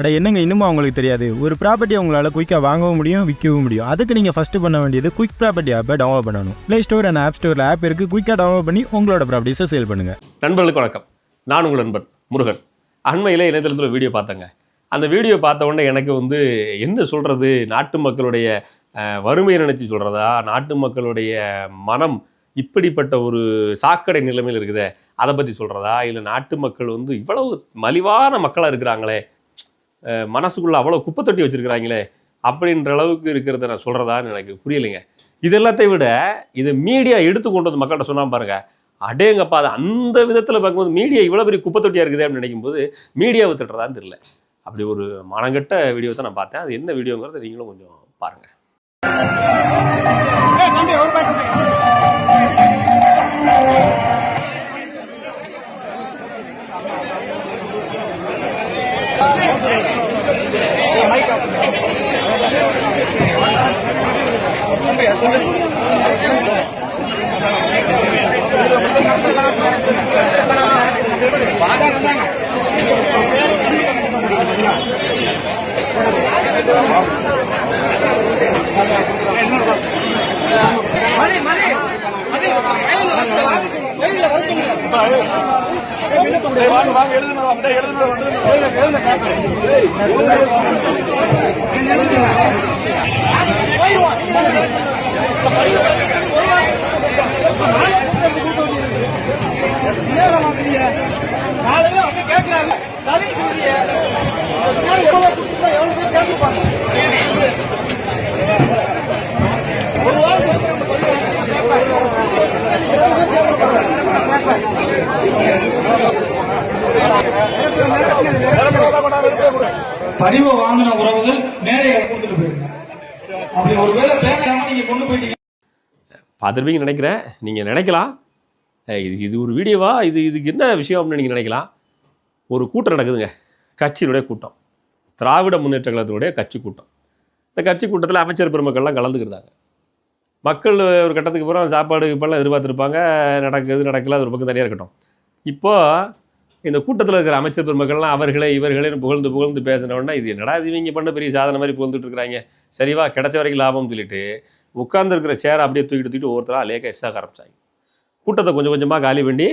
அட என்னங்க இன்னுமா அவங்களுக்கு தெரியாது? ஒரு ப்ராப்பர்ட்டி உங்களால் குயிக்காக வாங்கவும் முடியும் விற்கவும் முடியும். அதுக்கு நீங்கள் ஃபஸ்ட்டு பண்ண வேண்டியது குயிக் ப்ராப்பர்ட்டி ஆப்பை டவுன்லோட் பண்ணணும். ப்ளே ஸ்டோர் அண்ட் ஆப் ஸ்டோரில் ஆப் இருக்குது குயிக்காக டவுன்லோட் பண்ணி உங்களோட ப்ராப்பர்ட்டிஸை சேல் பண்ணுங்கள் நண்பர்களுக்கு வணக்கம். நான் உங்கள் நண்பன் முருகன். அண்மையில் இணையதளத்தில் வீடியோ பார்த்தேங்க. அந்த வீடியோ பார்த்த உடனே எனக்கு வந்து என்ன சொல்கிறது நாட்டு மக்களுடைய வறுமையை நினச்சி சொல்கிறதா நாட்டு மக்களுடைய மனம் இப்படிப்பட்ட ஒரு சாக்கடை நிலைமையில் இருக்குதே அதை பற்றி சொல்கிறதா இல்லை நாட்டு மக்கள் வந்து இவ்வளவு மலிவான மக்களாக இருக்கிறாங்களே மனசுக்குள்ள அவ்வளோ குப்பை தொட்டி வச்சுருக்கிறாங்களே அப்படின்ற அளவுக்கு இருக்கிறத நான் சொல்கிறதான்னு எனக்கு புரியலைங்க. இது எல்லாத்தையும் விட இது மீடியா எடுத்து கொண்டு வந்து மக்கள்கிட்ட சொன்னால் பாருங்கள் அடேங்கப்பா அது அந்த விதத்தில் பார்க்கும்போது மீடியா இவ்வளோ பெரிய குப்பை தொட்டியாக இருக்குது அப்படின்னு நினைக்கும்போது மீடியாவை திட்டுறதான்னு தெரியல. அப்படி ஒரு மனங்கெட்ட வீடியோ தான் நான் பார்த்தேன். அது என்ன வீடியோங்கிறத நீங்களும் கொஞ்சம் பாருங்கள் வாங்க எழுதுனா எழுதுனா வந்து எழுதுனா பாருங்க பதிவை வாங்கின உறவுகள் மேலே கொடுத்துட்டு போயிருங்க. அப்படி ஒருவேளை தேவையான நீங்க கொண்டு போயிட்டீங்க. பார்த்துருப்பீங்க நினைக்கிறேன். நீங்கள் நினைக்கலாம். இது இது ஒரு வீடியோவா? இது இதுக்கு என்ன விஷயம் அப்படின்னு நீங்கள் நினைக்கலாம். ஒரு கூட்டம் நடக்குதுங்க. கட்சியினுடைய கூட்டம். திராவிட முன்னேற்ற கழகத்தினுடைய கட்சி கூட்டம். இந்த கட்சி கூட்டத்தில் அமைச்சர் பெருமக்கள்லாம் கலந்துக்கிறாங்க மக்கள் ஒரு கட்டத்துக்கு அப்புறம் சாப்பாடு இப்பெல்லாம் எதிர்பார்த்துருப்பாங்க நடக்குது நடக்கல அது ஒரு பக்கம் தனியாக இருக்கட்டும். இப்போது இந்த கூட்டத்தில் இருக்கிற அமைச்சர் பெருமக்கள்லாம் அவர்களே இவர்களே புகழ்ந்து புகழ்ந்து பேசின இது என்னடா இது இவங்க பண்ண பெரிய சாதனை மாதிரி புகழ்ந்துட்டு இருக்கிறாங்க. சரிவா கிடைச்ச வரைக்கும் லாபம்னு சொல்லிட்டு உட்காந்துருக்கிற சேரை அப்படியே தூக்கிட்டு தூக்கிட்டு ஒவ்வொருத்தராக லேக்க எஸ்ஸாக ஆரம்பிச்சாங்க. கூட்டத்தை கொஞ்சம் கொஞ்சமாக காலி பண்ணி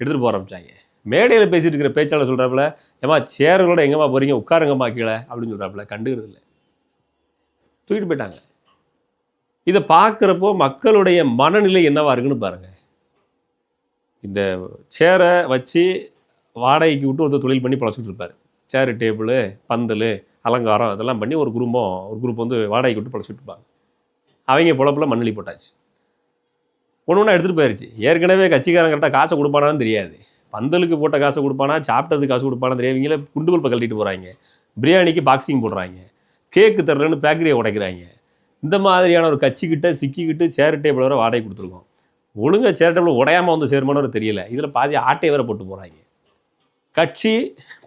எடுத்துகிட்டு போக ஆரம்பிச்சாங்க. மேடையில் பேசிட்டு இருக்கிற பேச்சாளர் சொல்கிறாப்புல ஏமா சேர்களோட எங்கேம்மா போகிறீங்க உட்காருங்கம்மா கீழே அப்படின்னு சொல்கிறாப்புல கண்டுக்கிறது இல்லை தூக்கிட்டு போயிட்டாங்க. இதை பார்க்குறப்போ மக்களுடைய மனநிலை என்னவா இருக்குன்னு பாருங்கள் இந்த சேரை வச்சு வாடகைக்கு விட்டு ஒருத்தர் தொழில் பண்ணி பழச்சிட்டு இருப்பார். சேரு டேபிள் பந்தல் அலங்காரம் இதெல்லாம் பண்ணி ஒரு குடும்பம் ஒரு குரூப் வந்து வாடகைக்கு விட்டு பழச்சிட்டு இருப்பாங்க. அவங்க பொழப்பில் மண்ணலி போட்டாச்சு. ஒன்று ஒன்றா எடுத்துகிட்டு போயிருச்சு. ஏற்கனவே கட்சிக்காரன் கரெக்டாக காசை கொடுப்பானான்னு தெரியாது. பந்தலுக்கு போட்ட காசு கொடுப்பானா சாப்பிட்டதுக்கு காசு கொடுப்பானா தெரியவங்களே குண்டு பல்பை கழட்டிட்டு போகிறாங்க பிரியாணிக்கு பாக்ஸிங் போடுறாங்க. கேக்கு தர்றேன்னு பேக்கரியை உடைக்கிறாங்க. இந்த மாதிரியான ஒரு கட்சிக்கிட்ட சிக்கிக்கிட்டு சேர் டேபிள் வர வாடகை கொடுத்துருக்கோம். ஒழுங்காக சேர் டேபிள் உடையாமல் வந்து சேருமானவர் தெரியல. இதில் பாதி ஆட்டை வேற போட்டு போகிறாங்க கட்சி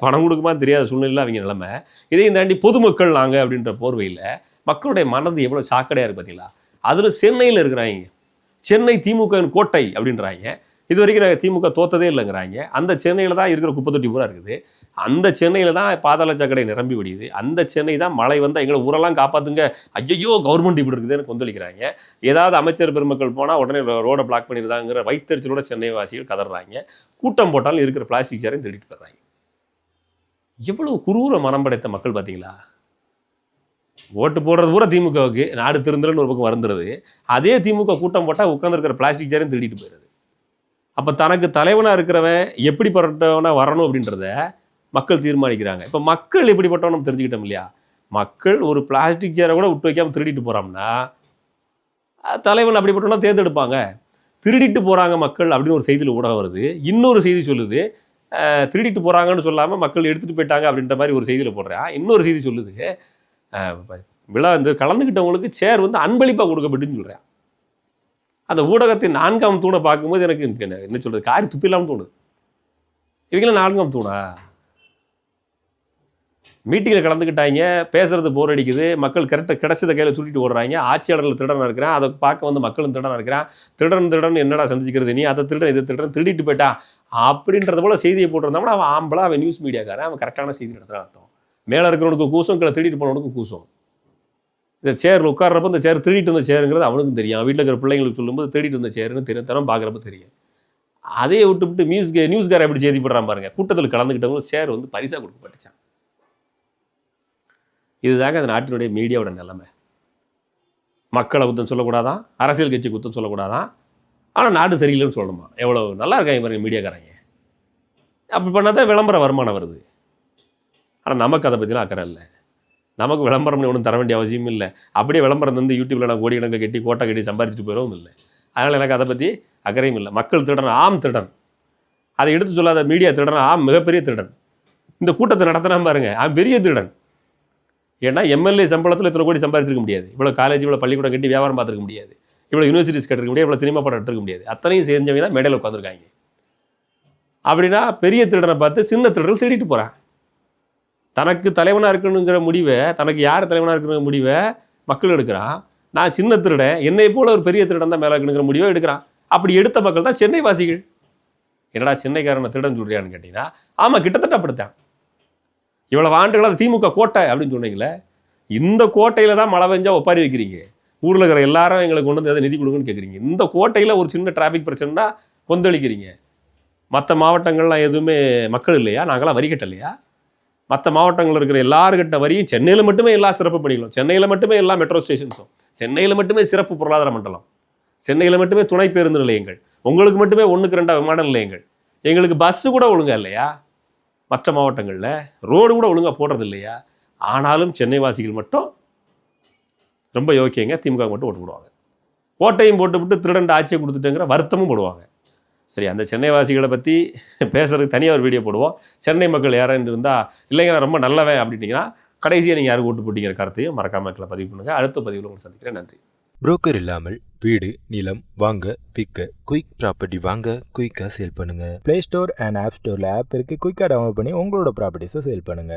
பணம் கொடுக்குமா தெரியாத சூழ்நிலை அவங்க நிலைமை. இதையும் தாண்டி பொதுமக்கள் நாங்கள் அப்படின்ற போர்வையில் மக்களுடைய மனது எவ்வளோ சாக்கடையாக இருக்குது பார்த்தீங்களா அதில் சென்னையில் இருக்கிறாங்க. சென்னை திமுகவின் கோட்டை அப்படின்றாங்க. இது வரைக்கும் நாங்கள் திமுக தோத்ததே இல்லைங்கிறாங்க. அந்த சென்னையில் தான் இருக்கிற குப்பை தொட்டி பூரா இருக்குது. அந்த சென்னையில் தான் பாதாள சாக்கடை நிரம்பி விடியுது. அந்த சென்னை தான் மழை வந்தால் எங்களை ஊரெல்லாம் காப்பாற்றுங்க ஐயோ கவர்மெண்ட் இப்படி இருக்குதுன்னு கொந்தளிக்கிறாங்க. ஏதாவது அமைச்சர் பெருமக்கள் போனால் உடனே ரோடை பிளாக் பண்ணிடுதாங்கிற வைத்தறிச்சலோட சென்னை வாசிகள் கதறாங்க. கூட்டம் போட்டாலும் இருக்கிற பிளாஸ்டிக் சேரையும் திருடிட்டு போடுறாங்க எவ்வளவு குரூர மனம் படைத்த மக்கள் பார்த்தீங்களா? ஓட்டு போடுறது பூரா திமுகவுக்கு. நாடு திருந்துறன்னு ஒரு பக்கம் வந்துடுது அதே திமுக கூட்டம் போட்டால் உட்காந்துருக்கிற பிளாஸ்டிக் சேரையும் திருடிட்டு போயிடுது. அப்போ தனக்கு தலைவனாக இருக்கிறவன் எப்படிப்பட்டவனாக வரணும் அப்படின்றத மக்கள் தீர்மானிக்கிறாங்க. இப்போ மக்கள் எப்படிப்பட்டவனும் தெரிஞ்சுக்கிட்டோம் இல்லையா? மக்கள் ஒரு பிளாஸ்டிக் சேரை கூட விட்டு வைக்காமல் திருடிட்டு போகிறோம்னா தலைவன் அப்படிப்பட்டவனா தேர்ந்தெடுப்பாங்க. திருடிட்டு போகிறாங்க மக்கள் அப்படின்னு ஒரு செய்தியில் ஊடகம் வருது. இன்னொரு செய்தி சொல்லுது. திருடிட்டு போகிறாங்கன்னு சொல்லாமல் மக்கள் எடுத்துகிட்டு போயிட்டாங்க அப்படின்ற மாதிரி ஒரு செய்தியில் போடுறேன் இன்னொரு செய்தி சொல்லுது. விழா இந்த கலந்துக்கிட்டவங்களுக்கு சேர் வந்து அன்பளிப்பாக கொடுக்கப்பட்டுன்னு சொல்கிறேன் அந்த ஊடகத்தின் நான்காம் தூணை பார்க்கும்போது எனக்கு என்ன என்ன சொல்கிறது காரி துப்பிடலாம்னு தோணுது. இவங்களாம் நான்காம் தூணா? மீட்டிங்கில் கலந்துக்கிட்டாங்க பேசுறது போர் அடிக்குது மக்கள் கரெக்டாக கிடைச்சத கையில் சுட்டிட்டு ஓடுறாங்க ஆட்சியாளர்கள் திருடனாக இருக்கிறான் அதை பார்க்க வந்து மக்களும் திருடனாக இருக்கிறான் திருடன் திருடன் என்னடா சந்திச்சுக்கிறது நீ அதை திருடன் இதை திருடன் திருடிட்டு போயிட்டான் அப்படின்றத போல செய்தியை போட்டிருந்தோம்னா அவன் ஆம்பளை அவன் நியூஸ் மீடியாக்காரன் அவன் கரெக்டான செய்தி நடத்துகிறான் அர்த்தம். மேலே இருக்கிறவனுக்கு கூசும் கீழே திருடிட்டு போனவனுக்கும் கூசும். இந்த சேரில் உட்கார்றப்ப இந்த சேர் திருடிட்டு வந்த சேருங்கிறது அவனுக்கும் தெரியும். வீட்டில் இருக்கிற பிள்ளைங்களுக்கு சொல்லும்போது திருடிட்டு வந்த சேருன்னு தெரியும் தரம் பார்க்குறப்ப தெரியும். அதையே விட்டு விட்டு மியூஸ்க்கு நியூஸ்கார எப்படி செய்தி போடுறான் பாருங்க. கூட்டத்தில் கலந்துக்கிட்டவங்களும் சேர் வந்து பரிசாக கொடுக்கப்பட்டுச்சான் இதுதாங்க அந்த நாட்டினுடைய மீடியாவோட நிலைமை. மக்களை குத்தம் சொல்லக்கூடாதான் அரசியல் கட்சி குத்தம் சொல்லக்கூடாதான் ஆனால் நாடு சரியில்லைன்னு சொல்லணுமா? எவ்வளோ நல்லா இருக்காங்க பாருங்க மீடியாக்காரங்க. அப்படி பண்ணால் தான் விளம்பர வருமானம் வருது. ஆனால் நமக்கு அதை பற்றிலாம் அக்கறை இல்லை. நமக்கு விளம்பரம் ஒன்றும் தர வேண்டிய அவசியமும் இல்லை. அப்படியே விளம்பரம் வந்து யூடியூப்பில் நான் கோடி கணக்கு கட்டி கோட்டை கட்டி சம்பாரிச்சிட்டு போயிடவும் இல்லை. அதனால் எனக்கு அதை பற்றி அக்கறையும் இல்லை. மக்கள் திருடன் ஆம் திருடன். அதை எடுத்து சொல்லாத மீடியா திருடன் ஆம் மிகப்பெரிய திருடன். இந்த கூட்டத்தை நடத்தினா பாருங்க ஆம் பெரிய திருடன். ஏன்னா எம்எல்ஏ சம்பளத்தில் இத்தனை கோடி சம்பாதிச்சிருக்க முடியாது. இவ்வளோ காலேஜ் இவ்வளோ பள்ளிக்கூடம் கட்டி வியாபாரம் பார்த்துருக்க முடியாது. இவ்வளோ யூனிவர்சிட்டிஸ் கட்டிருக்க முடியாது. இவ்வளோ சினிமா படம் எடுத்துருக்க முடியாது. அத்தனையும் செஞ்சவங்க தான் மேடையில் உட்காந்துருக்காங்க அப்படின்னா பெரிய திருடனை பார்த்து சின்ன திருடர்கள் திருடிட்டு போகிறான் தனக்கு தலைவனாக இருக்கணுங்கிற முடிவை தனக்கு யார் தலைவனாக இருக்கணுங்கிற முடிவை மக்கள் எடுக்கிறான். நான் சின்ன திருடன் என்னை போல ஒரு பெரிய திருடன் தான் மேலே இருக்கணுங்கிற முடிவை எடுக்கிறான். அப்படி எடுத்த மக்கள் தான் சென்னை வாசிகள் என்னடா சென்னைக்காரனை திருடன் சொல்கிறியான்னு கேட்டிங்கன்னா ஆமாம் கிட்டத்தட்ட அப்படித்தான். இவ்வளோ ஆண்டுகளாக திமுக கோட்டை அப்படின்னு சொன்னீங்களே இந்த கோட்டையில் தான் மழை பெஞ்சா ஒப்பாரி வைக்கிறீங்க. ஊரில் இருக்கிற எல்லாரும் எங்களுக்கு கொண்டு வந்து எதை நிதி கொடுங்கன்னு கேட்குறீங்க இந்த கோட்டையில் ஒரு சின்ன டிராஃபிக் பிரச்சனைனா கொந்தளிக்கிறீங்க. மற்ற மாவட்டங்கள்லாம் எதுவுமே மக்கள் இல்லையா? நாங்களாம் வரி கட்டலையா? மற்ற மாவட்டங்களில் இருக்கிற எல்லாருக்கிட்ட வரையும் சென்னையில் மட்டுமே எல்லா சிறப்பு பணிகளும். சென்னையில் மட்டுமே எல்லா மெட்ரோ ஸ்டேஷன்ஸும் சென்னையில் மட்டுமே சிறப்பு பொருளாதார மண்டலம். சென்னையில் மட்டுமே துணை பேருந்து நிலையங்கள். உங்களுக்கு மட்டுமே ஒன்றுக்கு ரெண்டாக விமான நிலையங்கள். எங்களுக்கு பஸ்ஸு கூட ஒழுங்கா இல்லையா? மற்ற மாவட்டங்களில் ரோடு கூட ஒழுங்காக போடுறது இல்லையா? ஆனாலும் சென்னை வாசிகள் மட்டும் ரொம்ப யோக்கியங்க. திமுக மட்டும் ஓட்டு போடுவாங்க. ஓட்டையும் போட்டுவிட்டு திருடண்ட ஆட்சியை கொடுத்துட்டேங்கிற வருத்தமும் போடுவாங்க. சரி அந்த சென்னை வாசிகளை பற்றி பேசுறதுக்கு தனியாக ஒரு வீடியோ போடுவோம். சென்னை மக்கள் யாரும் இருந்தால் இல்லைங்க நான் ரொம்ப நல்லவன் அப்படின்னீங்கன்னா கடைசியாக நீங்கள் யாருக்கு ஓட்டு போட்டிங்கிற கருத்தையும் மறக்காம மக்களை பதிவு பண்ணுங்கள் அடுத்த பதிவில் உங்களை சந்திக்கிறேன். நன்றி. புரோக்கர் இல்லாமல் வீடு நிலம் வாங்க விற்க குயிக் ப்ராப்பர்ட்டி வாங்க குயிக்காக சேல் பண்ணுங்க. ப்ளே ஸ்டோர் அண்ட் ஆப் ஸ்டோரில் ஆப் இருக்குது குயிக்காக டவுன்லோட் பண்ணி உங்களோட ப்ராப்பர்ட்டிஸை சேல் பண்ணுங்கள்